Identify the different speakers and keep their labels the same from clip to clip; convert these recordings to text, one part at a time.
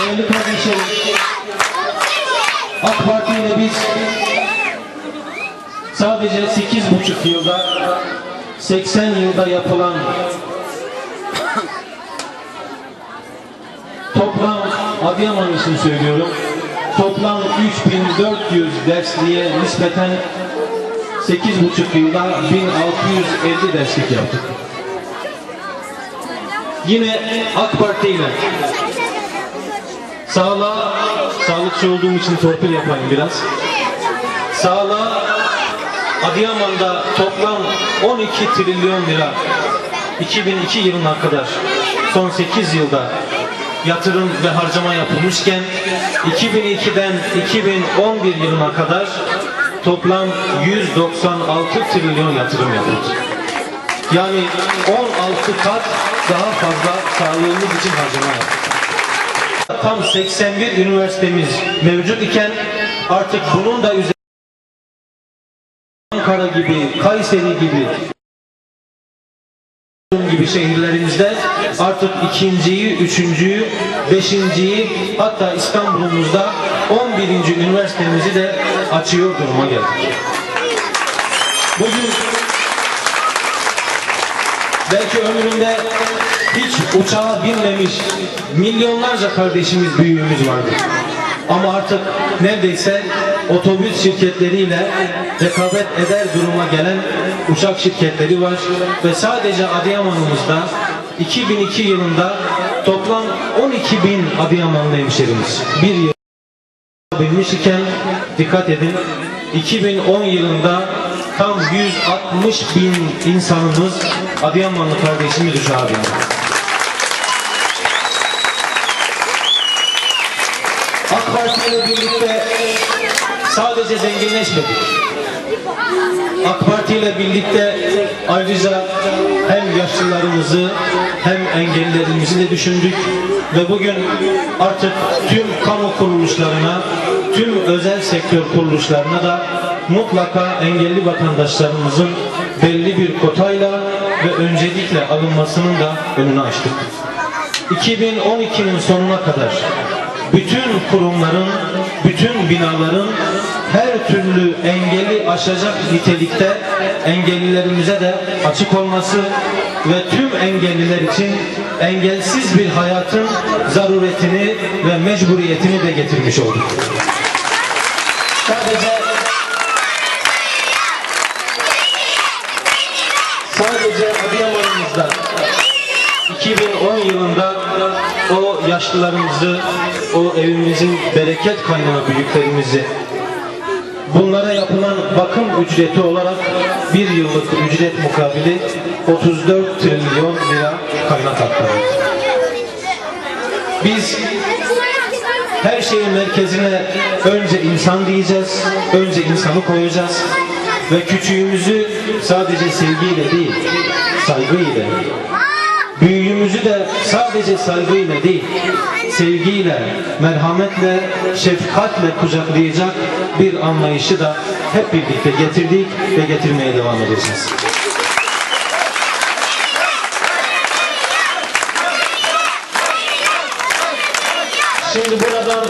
Speaker 1: Değerli kardeşlerim, AK Parti ile biz sadece 8,5 yılda 80 yılda yapılan toplam Adıyaman için söylüyorum toplam 3400 dersliğe nispeten 8,5 yılda 1650 derslik yaptık. Yine AK Parti ile sağlığa, sağlıkçı olduğum için torpil yapayım biraz. Sağlığa Adıyaman'da toplam 12 trilyon lira 2002 yılına kadar son 8 yılda yatırım ve harcama yapılmışken 2002'den 2011 yılına kadar toplam 196 trilyon yatırım yapıldı. Yani 16 kat daha fazla sağlığımız için harcama yaptık. Tam 81 üniversitemiz mevcut iken artık bunun da üzerine Ankara gibi, Kayseri gibi gibi şehirlerimizde artık ikinciyi, üçüncüyü, beşinciyi hatta İstanbul'umuzda 11. üniversitemizi de açıyor duruma geldik. Bugün belki ömründe hiç uçağa binmemiş milyonlarca kardeşimiz, büyüğümüz vardır. Ama artık neredeyse otobüs şirketleriyle rekabet eder duruma gelen uçak şirketleri var ve sadece Adıyaman'ımızda 2002 yılında toplam 12 bin Adıyamanlı hemşerimiz bir yıl binmiş iken dikkat edin 2010 yılında tam 160 bin insanımız Adıyamanlı kardeşimiz uçağa bindi. İle birlikte sadece zenginleşmedik. AK Parti ile birlikte ayrıca hem yaşlılarımızı hem engellilerimizi de düşündük ve bugün artık tüm kamu kuruluşlarına, tüm özel sektör kuruluşlarına da mutlaka engelli vatandaşlarımızın belli bir kotayla ve öncelikle alınmasının da önünü açtık. 2012'nin sonuna kadar bütün kurumların, bütün binaların her türlü engeli aşacak nitelikte engellilerimize de açık olması ve tüm engelliler için engelsiz bir hayatın zaruretini ve mecburiyetini de getirmiş olduk. Sadece Adıyaman'ımızda 2010 yılında o yaşlılarımızı, o evimizin bereket kaynağı büyüklerimizi bunlara yapılan bakım ücreti olarak bir yıllık ücret mukabili 34 trilyon lira kaynak aktarıldı. Biz her şeyin merkezine önce insan diyeceğiz, önce insanı koyacağız ve küçüğümüzü sadece sevgiyle değil, saygıyla, büyüğümüzü de sadece saygıyla değil, sevgiyle, merhametle, şefkatle kucaklayacak bir anlayışı da hep birlikte getirdik ve getirmeye devam edeceğiz. Şimdi buradan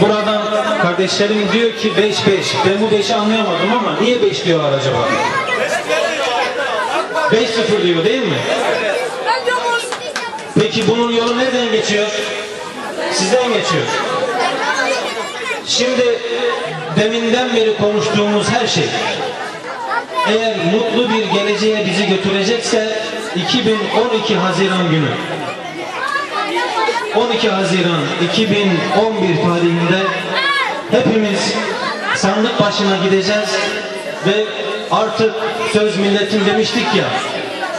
Speaker 1: Buradan kardeşlerim diyor ki 5-5. Ben bu 5'i anlayamadım ama niye 5 diyorlar acaba? 5-0 diyor değil mi? Peki bunun yolu nereden geçiyor? Sizden geçiyor. Şimdi deminden beri konuştuğumuz her şey eğer mutlu bir geleceğe bizi götürecekse 2012 Haziran günü 12 Haziran 2011 tarihinde hepimiz sandık başına gideceğiz ve artık söz milletin demiştik ya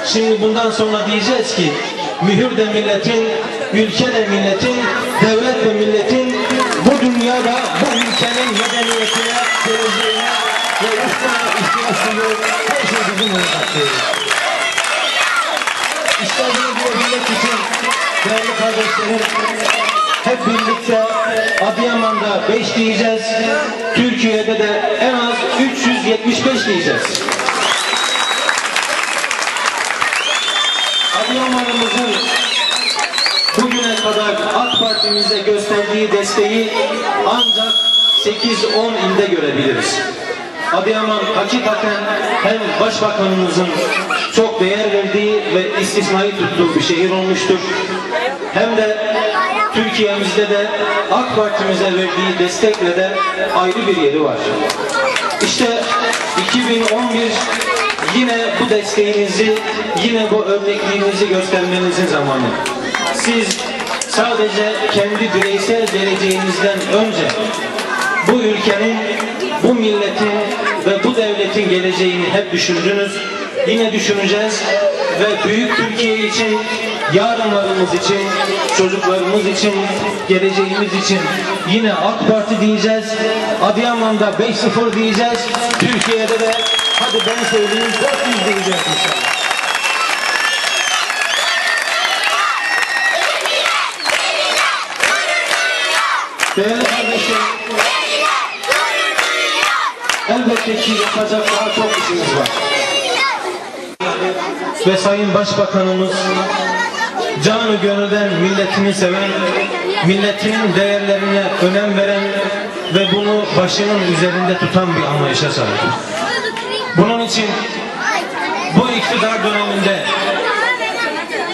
Speaker 1: şimdi bundan sonra diyeceğiz ki mühür de milletin, ülke de milletin, devlet de milletin bu dünyada bu ülkenin medeniyetine, geleceğine ve ufkuna ihtiyaçları her şey bizim olacak diyoruz. İşte için değerli kardeşlerim hep birlikte Adıyaman'da 5 diyeceğiz. Türkiye'de de en az 375 diyeceğiz. Adıyaman'ımızın bugün Partimize gösterdiği desteği ancak 8-10 ilde görebiliriz. Adıyaman hakikaten hem başbakanımızın çok değer verdiği ve istisnai tuttuğu bir şehir olmuştur. Hem de Türkiye'mizde de AK Parti'mize verdiği destekle de ayrı bir yeri var. İşte 2011 yine bu desteğinizi, yine bu örnekliğinizi göstermenizin zamanı. Siz sadece kendi bireysel geleceğinizden önce bu ülkenin, bu milletin ve bu devletin geleceğini hep düşündünüz. Yine düşüneceğiz ve büyük Türkiye için, yarınlarımız için, çocuklarımız için, geleceğimiz için yine AK Parti diyeceğiz. Adıyaman'da 5-0 diyeceğiz. Türkiye'de de hadi ben söyleyeyim 400 diyeceğiz inşallah. Değerli kardeşim, elbette ki yapacak daha çok işimiz var. Ve Sayın Başbakanımız canı gönülden milletini seven, milletinin değerlerine önem veren ve bunu başının üzerinde tutan bir anlayışa sahip. Bunun için bu iktidar döneminde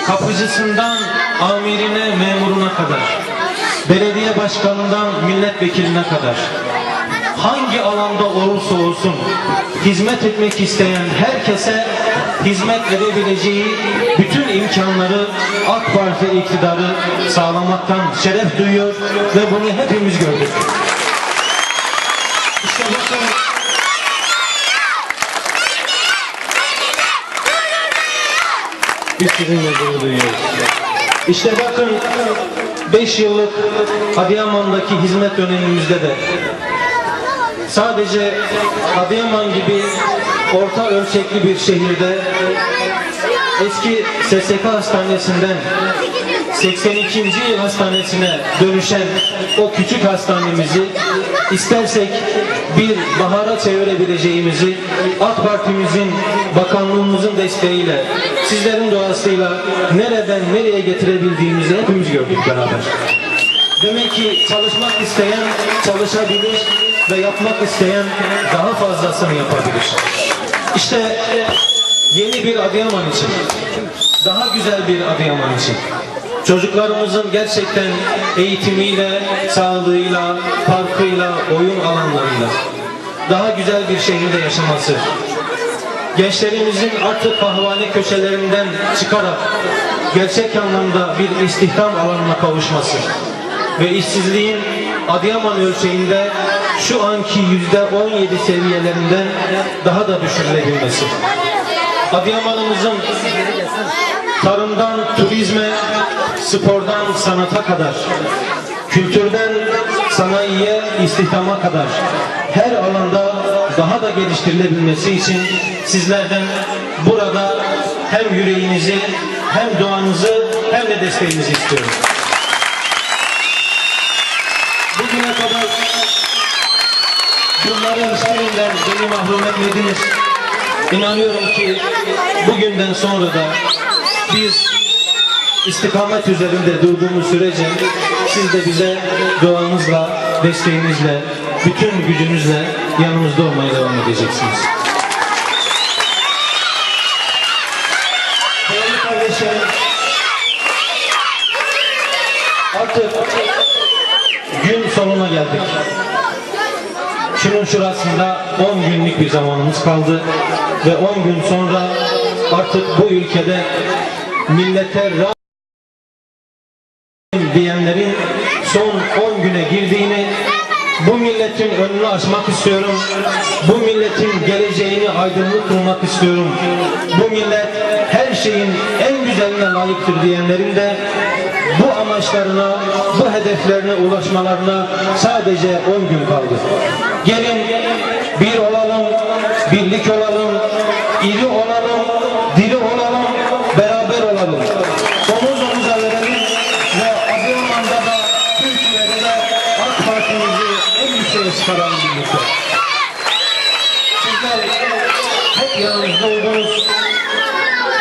Speaker 1: kapıcısından amirine, memuruna kadar, belediye başkanından milletvekiline kadar hangi alanda olursa olsun hizmet etmek isteyen herkese hizmet edebileceği bütün imkanları AK Parti iktidarı sağlamaktan şeref duyuyor ve bunu hepimiz gördük. İşte bakın biz sizinle gurur duyuyoruz. İşte bakın 5 yıllık Adıyaman'daki hizmet dönemimizde de sadece Adıyaman gibi orta ölçekli bir şehirde eski SSK hastanesinden 82. yıl hastanesine dönüşen o küçük hastanemizi istersek bir bahara çevirebileceğimizi AK Partimizin, bakanlığımızın desteğiyle, sizlerin duasıyla nereden nereye getirebildiğimizi hepimiz gördük beraber. Demek ki çalışmak isteyen çalışabilir ve yapmak isteyen daha fazlasını yapabilir. İşte yeni bir Adıyaman için, daha güzel bir Adıyaman için. Çocuklarımızın gerçekten eğitimiyle, sağlığıyla, parkıyla, oyun alanlarıyla daha güzel bir şehirde yaşaması. Gençlerimizin artık kahvehane köşelerinden çıkarak gerçek anlamda bir istihdam alanına kavuşması ve işsizliğin Adıyaman ölçeğinde şu anki yüzde 17 seviyelerinden daha da düşürülebilmesi. Adıyaman'ımızın tarımdan turizme, spordan sanata kadar, kültürden sanayiye, istihdama kadar her alanda daha da geliştirilebilmesi için sizlerden burada hem yüreğinizi hem duanızı hem de desteğinizi istiyorum. Bugüne kadar bunların hiçbirinden beni mahrum etmediniz. İnanıyorum ki bugünden sonra da biz istikamet üzerinde durduğumuz sürece siz de bize duanızla, desteğinizle, bütün gücünüzle yanımızda olmaya devam edeceksiniz. Değerli kardeşlerim, artık gün sonuna geldik. Şunun şurasında 10 günlük bir zamanımız kaldı ve 10 gün sonra artık bu ülkede millete diyenlerin son 10 güne girdiğini bu milletin önünü açmak istiyorum. Bu milletin geleceğini aydınlık kılmak istiyorum. Bu millet her şeyin en güzeline layıktır diyenlerin de bu amaçlarına, bu hedeflerine ulaşmalarına sadece 10 gün kaldı. Gelin bir olalım, birlik olalım, iri olalım, diri olalım, beraber olalım. Omuz omuza verelim ve Adıyaman'da da Türkiye'de de AK Parti'mizi en yükseğe çıkaralım birlikte. Sizler hep yanımızda oldunuz.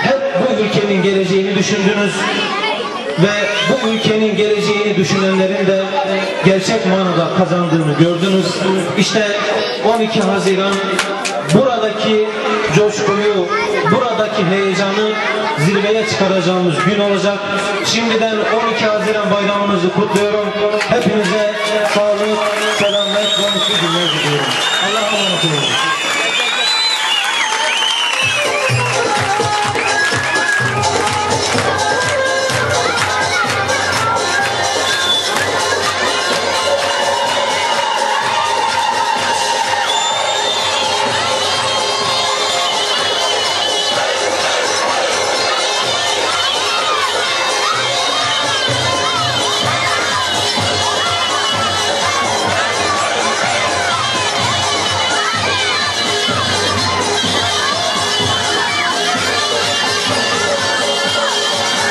Speaker 1: Hep bu ülkenin geleceğini düşündünüz. Ve bu ülkenin geleceğini düşünenlerin de gerçek manada kazandığını gördünüz. İşte 12 Haziran buradaki coşkuyu, buradaki heyecanı zirveye çıkaracağımız gün olacak. Şimdiden 12 Haziran bayramınızı kutluyorum. Hepinize sağlık, selamet ve mutlu günler diliyorum. Allah'a emanet olun.